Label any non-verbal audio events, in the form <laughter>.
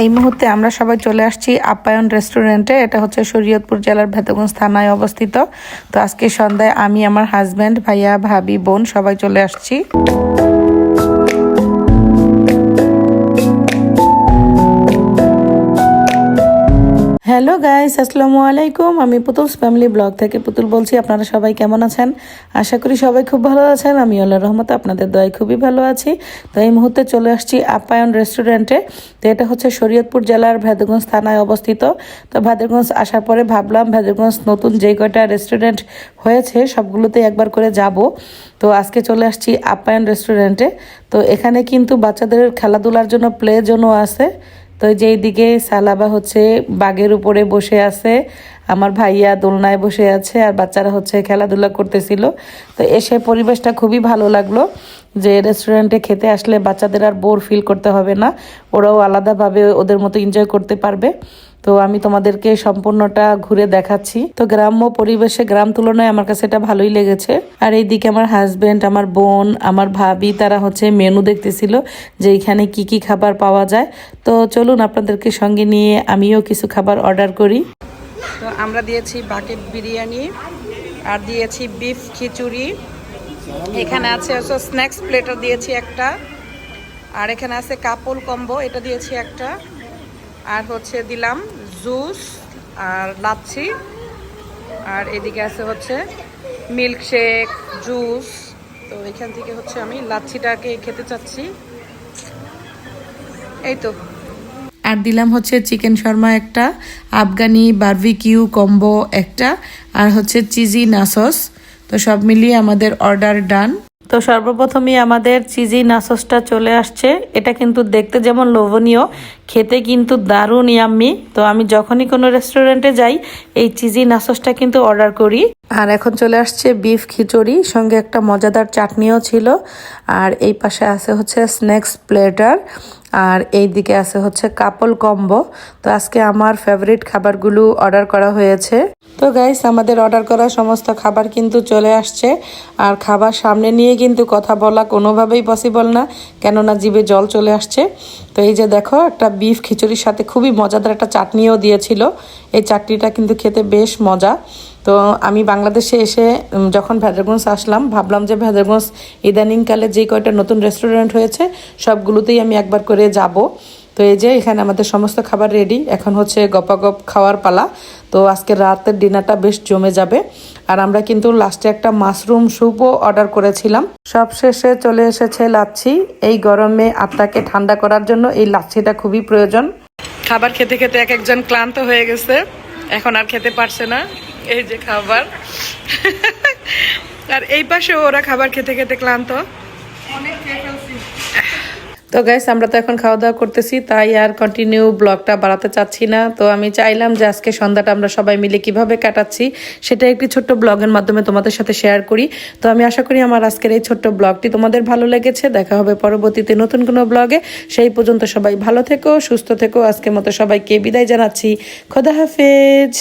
এই মুহূর্তে আমরা সবাই চলে আসছি আপ্যায়ন রেস্টুরেন্টে। এটা হচ্ছে শরীয়তপুর জেলার ভেতগঞ্জ থানায় অবস্থিত। তো আজকে সন্ধ্যায় আমি, আমার হাজব্যান্ড ভাইয়া, ভাবি, বোন সবাই চলে আসছি। হ্যালো গাইস, আসসালামু আলাইকুম। আমি পুতুলস ফ্যামিলি ব্লগ থেকে পুতুল বলছি, আপনারা সবাই কেমন আছেন? আশা করি সবাই খুব ভালো আছেন। আমি আল্লাহ রহমতে আপনাদের দয় খুবই ভালো আছি। তো এই মুহূর্তে চলে আসছি আপ্যায়ন রেস্টুরেন্টে। তো এটা হচ্ছে শরীয়তপুর জেলার ভেদগঞ্জ থানায় অবস্থিত। তো ভেদগঞ্জ আসার পরে ভাবলাম, ভেদগঞ্জ নতুন যে কয়টা রেস্টুরেন্ট হয়েছে, সবগুলোতে একবার করে যাব। তো আজকে চলে আসছি আপ্যায়ন রেস্টুরেন্টে। তো এখানে কিন্তু বাচ্চাদের খেলাধুলার জন্য প্লে জোনও আছে। তো যেই দিকে সালাবা হচ্ছে বাগের উপরে বসে আছে, আমার ভাইয়া দোলনায় বসে আছে আর বাচ্চারা হচ্ছে খেলাধুলা করতেছিল। তো এসে পরিবেশটা খুবই ভালো লাগল যে রেস্টুরেন্টে খেতে আসলে বাচ্চাদের আর বোর ফিল করতে হবে না। ওরাও আলাদাভাবে ওদের মতো এনজয় করতে পারবে। তো আমি তোমাদেরকে সম্পূর্ণটা ঘুরে দেখাচ্ছি। তো গ্রাম্য পরিবেশে, গ্রাম তুলনায় আমার কাছে এটা ভালোই লেগেছে। আর এইদিকে আমার হাজবেন্ড আমার বোন, আমার ভাবি, তারা হচ্ছে মেনু দেখতেছিল যে এখানে কি কি খাবার পাওয়া যায়। তো চলুন আপনাদেরকে সঙ্গে নিয়ে আমিও কিছু খাবার অর্ডার করি। তো আমরা দিয়েছি বাকেট বিরিয়ানি আর দিয়েছি বিফ খিচুড়ি। এখানে আছে হচ্ছে স্ন্যাক্স প্লেটার দিয়েছি একটা। আর এখানে আছে কাপল কম্বো এটা দিয়েছি একটা। আর হচ্ছে দিলাম জুস আর লাচ্ছি। আর এদিকে আছে হচ্ছে মিল্কশেক, জুস। তো এখান থেকে হচ্ছে আমি লাচ্ছিটাকে খেতে চাচ্ছি। এই তো। আর দিলাম হচ্ছে চিকেন শর্মা একটা, আফগানি বারবিকিউ কম্বো একটা, আর হচ্ছে চিজি নাসস। তো সব মিলিয়ে আমাদের অর্ডার ডান। তো সর্বপ্রথমই আমাদের চিজি নাসসটা চলে আসছে। এটা কিন্তু দেখতে যেমন লোভনীয়, খেতে কিন্তু দারুণ ইয়াম্মি তো আমি যখনই কোনো রেস্টুরেন্টে যাই, এই চিজি নাসসটা কিন্তু অর্ডার করি। আর এখন চলে আসছে বিফ খিচুড়ি, সঙ্গে একটা মজাদার চাটনিও ছিল। আর এই পাশে আছে হচ্ছে স্ন্যাক্স প্লেটার আর এই দিকে আছে হচ্ছে কাপল কম্বো। তো আজকে আমার ফেভারিট খাবারগুলো অর্ডার করা হয়েছে। তো গাইস আমাদের অর্ডার করা সমস্ত খাবার কিন্তু চলে আসছে। আর খাবার সামনে নিয়ে কিন্তু কথা বলা কোনোভাবেই পসিবল না, কেননা জিভে জল চলে আসছে। তো এই যে দেখো, একটা বিফ খিচুড়ির সাথে খুবই মজাদার একটা চাটনিও দিয়েছিল। এই চাটনিটা কিন্তু খেতে বেশ মজা। তো আমি বাংলাদেশে এসে যখন ভেদারগঞ্জ আসলাম, ভাবলাম যে ভেদারগঞ্জ ইদানিংকালে যে কয়টা নতুন রেস্টুরেন্ট হয়েছে, সবগুলোতেই আমি একবার করে যাব। তো এই যে এখানে আমাদের সমস্ত খাবার রেডি এখন হচ্ছে গপাগপ খাওয়ার পালা। তো আজকে রাতের ডিনারটা বেশ জমে যাবে। আর আমরা কিন্তু লাস্টে একটা মাশরুম স্যুপও অর্ডার করেছিলাম। সব শেষে চলে এসেছে লাচ্ছি। এই গরমে আত্মাকে ঠান্ডা করার জন্য এই লাচ্ছিটা খুবই প্রয়োজন। খাবার খেতে খেতে এক একজন ক্লান্ত হয়ে গেছে। এখন আর খেতে পারছে না। এই যে খাবার। <laughs> আর এই পাশে ওরা খাবার খেতে খেতে ক্লান্ত। তো গাইস আমরা তো এখন খাওয়া দাওয়া করতেছি, তাই আর কন্টিনিউ ব্লগটা বাড়াতে চাচ্ছি না। তো আমি চাইলাম যে আজকে সন্ধ্যাটা আমরা সবাই মিলে কীভাবে কাটাচ্ছি, সেটা একটি ছোট্ট ব্লগের মাধ্যমে তোমাদের সাথে শেয়ার করি। তো আমি আশা করি আমার আজকের এই ছোট্ট ব্লগটি তোমাদের ভালো লেগেছে। দেখা হবে পরবর্তীতে নতুন কোনো ব্লগে সেই পর্যন্ত সবাই ভালো থেকো, সুস্থ থেকো। আজকের মতো সবাইকে বিদায় জানাচ্ছি। খোদা হাফেজ।